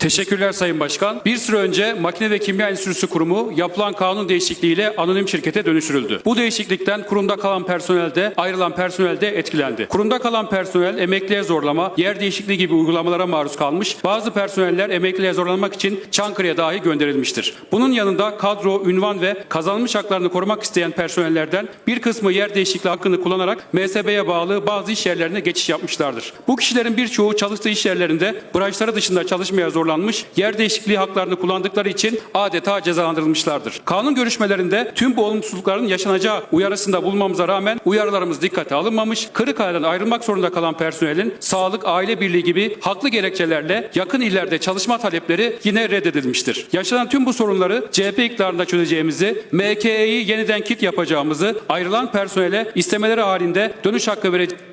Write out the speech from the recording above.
Teşekkürler Sayın Başkan. Bir süre önce Makine ve Kimya Enstitüsü Kurumu yapılan kanun değişikliğiyle anonim şirkete dönüştürüldü. Bu değişiklikten kurumda kalan personel de ayrılan personel de etkilendi. Kurumda kalan personel emekliye zorlama, yer değişikliği gibi uygulamalara maruz kalmış. Bazı personeller emekliye zorlanmak için Çankırı'ya dahi gönderilmiştir. Bunun yanında kadro, ünvan ve kazanmış haklarını korumak isteyen personellerden bir kısmı yer değişikliği hakkını kullanarak MSB'ye bağlı bazı iş yerlerine geçiş yapmışlardır. Bu kişilerin birçoğu çalıştığı iş yerlerinde branşları dışında çalışmaya zorlanmış, yer değişikliği haklarını kullandıkları için adeta cezalandırılmışlardır. Kanun görüşmelerinde tüm bu olumsuzlukların yaşanacağı uyarısında bulmamıza rağmen uyarılarımız dikkate alınmamış, Kırıkkale'den ayrılmak zorunda kalan personelin sağlık, aile birliği gibi haklı gerekçelerle yakın illerde çalışma talepleri yine reddedilmiştir. Yaşanan tüm bu sorunları CHP iktidarında çözeceğimizi, MKE'yi yeniden kit yapacağımızı, ayrılan personele istemeleri halinde dönüş hakkı vereceğimizi